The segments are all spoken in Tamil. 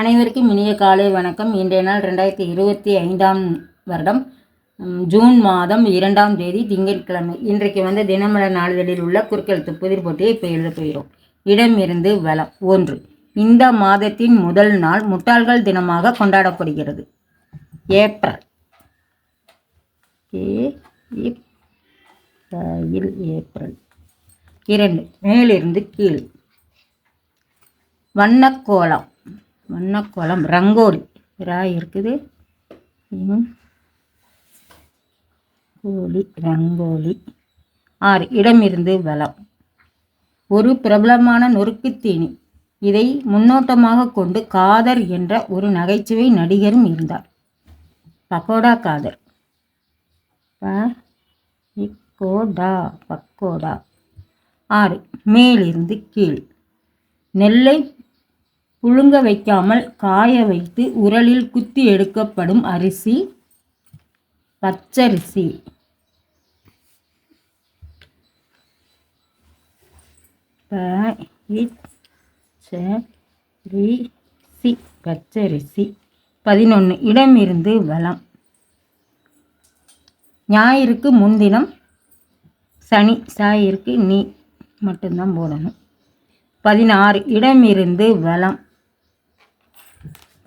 அனைவருக்கும் இனிய காலை வணக்கம். இன்றைய நாள் ரெண்டாயிரத்தி இருபத்தி ஐந்தாம் வருடம் ஜூன் மாதம் இரண்டாம் தேதி திங்கட்கிழமை. இன்றைக்கு வந்து தினமலர் நாளிதழில் உள்ள குறுக்கெழுத்து புதிர் போட்டியை இப்போ எழுத போகிறோம். இடமிருந்து வளம். ஒன்று இந்த மாதத்தின் முதல் நாள் முட்டாள்கள் தினமாக கொண்டாடப்படுகிறது. ஏப்ரல். ஏப்ரல் இரண்டு மேலிருந்து கீழ். வண்ணக்கோலம் வண்ணக்கோலம் ரங்கோலி. ரா இருக்குது. கோலி ரங்கோலி. ஆறு. இடமிருந்து வளம். ஒரு பிரபலமான நொறுக்குத் தீனி. இதை முன்னோட்டமாக கொண்டு காதர் என்ற ஒரு நகைச்சுவை நடிகரும் இருந்தார். பக்கோடா காதர். பக்கோடா இக்கோடா பக்கோடா. ஆறு. மேலிருந்து கீழ். நெல்லை புழுங்க வைக்காமல் காய வைத்து உரலில் குத்தி எடுக்கப்படும் அரிசி பச்சரிசி. பச்சரிசி சி பச்சரிசி. பதினொன்று இடமிருந்து வளம். ஞாயிறுக்கு முன்தினம் சனி சாயிற்கு நீ மட்டும்தான் போடணும். பதினாறு இடமிருந்து வளம்.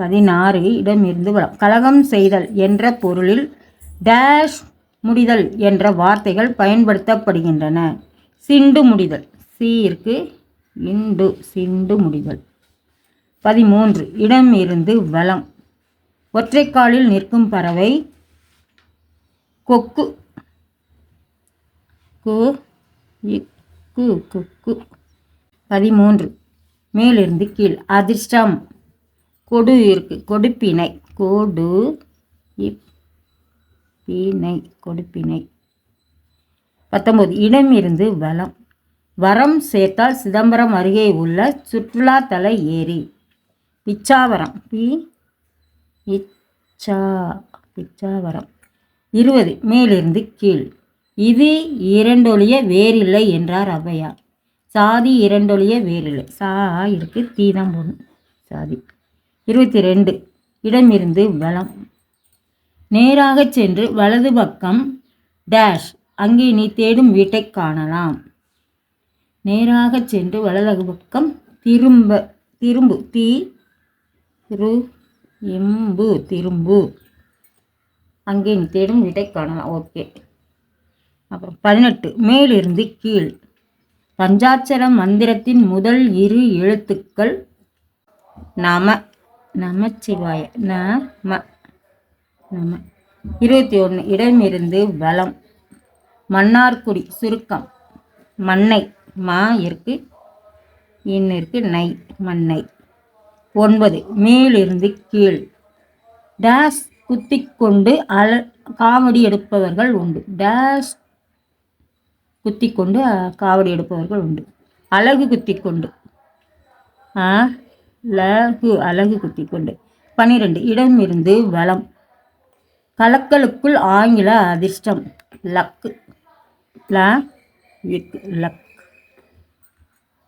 பதினாறு இடமிருந்து வளம் கலகம் செய்தல் என்ற பொருளில் டேஷ் முடிதல் என்ற வார்த்தைகள் பயன்படுத்தப்படுகின்றன. சிண்டு முடிதல். சீர்க்கு இண்டு சிண்டு முடிதல். பதிமூன்று இடமிருந்து வளம். ஒற்றைக்காலில் நிற்கும் பறவை கொக்கு. கு இக்கு குக்கு பதிமூன்று மேலிருந்து கீழ். அதிர்ஷ்டம். கொடு இருக்கு. கொடுப்பினை. கொடு இப் பிணை கொடுப்பினை. இடம் இடமிருந்து வளம். வரம் சேர்த்தால் சிதம்பரம் அருகே உள்ள சுற்றுலாத்தல ஏரி. பிச்சாவரம். பி. இச்சா பிச்சாவரம். இருபது. மேலிருந்து கீழ். இது இரண்டொழிய வேறில்லை என்றார் ஔவையார். சாதி இரண்டொழிய வேறில்லை. சா இருக்கு தீதம் போடணும் சாதி. இருபத்தி ரெண்டு இடமிருந்து வலம். நேராக சென்று வலது பக்கம் டேஷ் அங்கே நீ தேடும் வீட்டை காணலாம். நேராக சென்று வலது பக்கம் திரும்ப திரும்பு. தீ ரு எம்பு திரும்பு. அங்கே நீ தேடும் வீட்டை காணலாம். ஓகே. அப்புறம் பதினெட்டு. மேலிருந்து கீழ். பஞ்சாட்சர மந்திரத்தின் முதல் இரு எழுத்துக்கள் நம. நமச்சிவாய நம நம. இருபத்தி ஒன்று இடமிருந்து வளம். மன்னார்குடி சுருக்கம். மண்ணை மா இருக்கு இன் இருக்கு நை மண்ணை. ஒன்பது மேலிருந்து கீழ். டேஷ் குத்தி கொண்டு அல காவடி எடுப்பவர்கள் உண்டு. டேஷ் குத்தி கொண்டு காவடி எடுப்பவர்கள் உண்டு. அழகு குத்திக்கொண்டு ஆ லகு அழகு குத்திக்கொண்டு பன்னிரெண்டு இடமிருந்து வளம். கலக்கலுக்குள் ஆங்கில அதிர்ஷ்டம். Luck luck.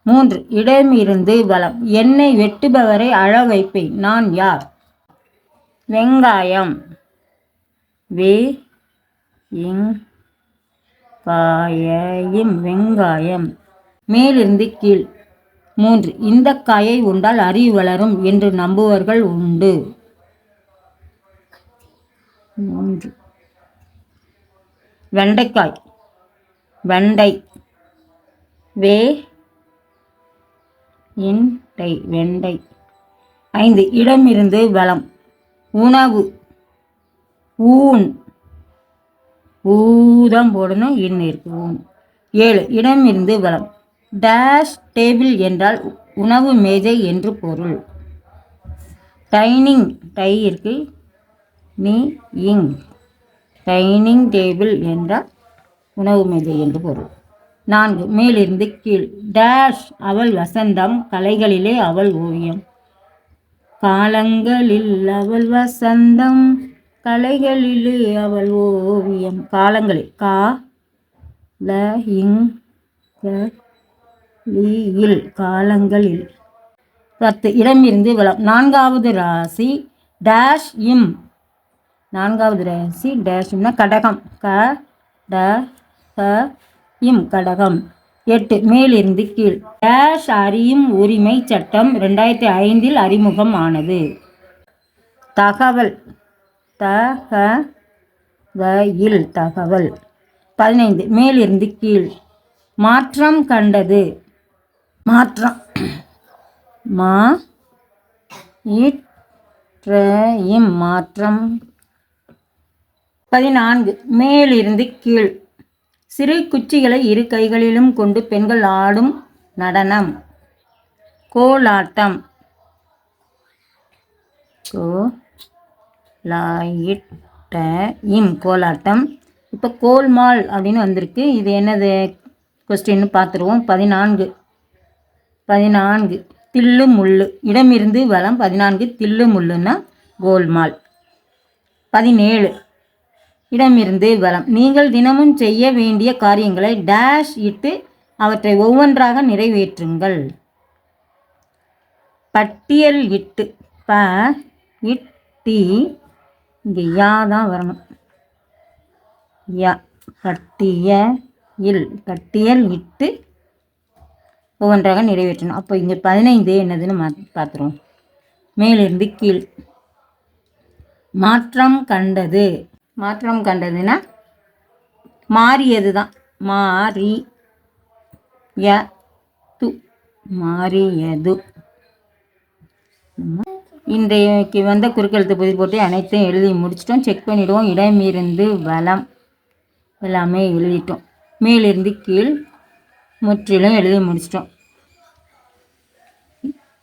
மூன்று இடமிருந்து வளம். என்னை வெட்டுபவரை அழ வைப்பேன். நான் யார்? வெங்காயம். வே இங் வெங்காயம். மேலிருந்து கீழ். மூன்று இந்த காயை உண்டால் அறிவு வளரும் என்று நம்புவர்கள் உண்டு. மூன்று வெண்டைக்காய் வெண்டை வே இன்டை வெண்டை. ஐந்து இடமிருந்து வளம் உணவு ஊன் ஊதம் போடணும் இன்னு இருக்கு ஊன். ஏழு இடமிருந்து வளம் டேஷ் டேபிள் என்றால் உணவு மேஜை என்று பொருள். டைனிங் டை இருக்கு நீ இங். டைனிங் டேபிள் என்றால் உணவு மேஜை என்று பொருள். நான்கு மேலிருந்து கீழ். டேஷ் அவள் வசந்தம். கலைகளிலே அவள் ஓவியம். காலங்களில் அவள் வசந்தம். கலைகளிலே அவள் ஓவியம். காலங்களில் கா ல இங் இல் காலங்களில். பத்து இடமிருந்து விளம் நான்காவது ராசி டேஷ் இம் நான்காவது ராசி டேஷ் இம்னா கடகம் க ட க இம் கடகம். எட்டு மேலிருந்து கீழ். டேஷ் அறியும் உரிமை சட்டம் ரெண்டாயிரத்தி ஐந்தில் அறிமுகம் ஆனது தகவல் தக இல் தகவல். பதினைந்து மேலிருந்து கீழ். மாற்றம் கண்டது. மாற்றம். மா இம் மாற்றம். பதினான்கு மேலிருந்து கீழ். சிறு குச்சிகளை இரு கைகளிலும் கொண்டு பெண்கள் ஆடும் நடனம். கோலாட்டம். கோலாயிட்ட இம் கோலாட்டம். இப்போ கோல்மால் அப்படின்னு வந்திருக்கு. இது என்னது? கொஸ்டின்னு பார்த்துருவோம். பதினான்கு பதினான்கு. தில்லு முள்ளு. இடமிருந்து வளம் பதினான்கு தில்லு முள்ளுன்னா கோல்மால். பதினேழு. இடமிருந்து வளம் நீங்கள் தினமும் செய்ய வேண்டிய காரியங்களை டேஷ் இட்டு அவற்றை ஒவ்வொன்றாக நிறைவேற்றுங்கள். பட்டியல் இட்டு. ப இட்டி இங்கே யா தான் வரணும். யா. பட்டிய இல் பட்டியல் இட்டு ஒவ்வொன்றாக நிறைவேற்றணும். அப்போ இங்கே பதினைந்து என்னதுன்னு மா பார்த்துருவோம் மேலிருந்து கீழ். மாற்றம் கண்டது. மாற்றம் கண்டதுன்னா மாறியது தான் மாறி ய து. மாறியது. இன்றைக்கு வந்த குறுக்கெழுத்து புதி போட்டு அனைத்தையும் எழுதி முடிச்சிட்டோம். செக் பண்ணிவிடுவோம் இடமிருந்து வளம் எல்லாமே எழுதிட்டோம். மேலிருந்து கீழ் முற்றிலும் எழுதி முடிச்சிட்டோம்.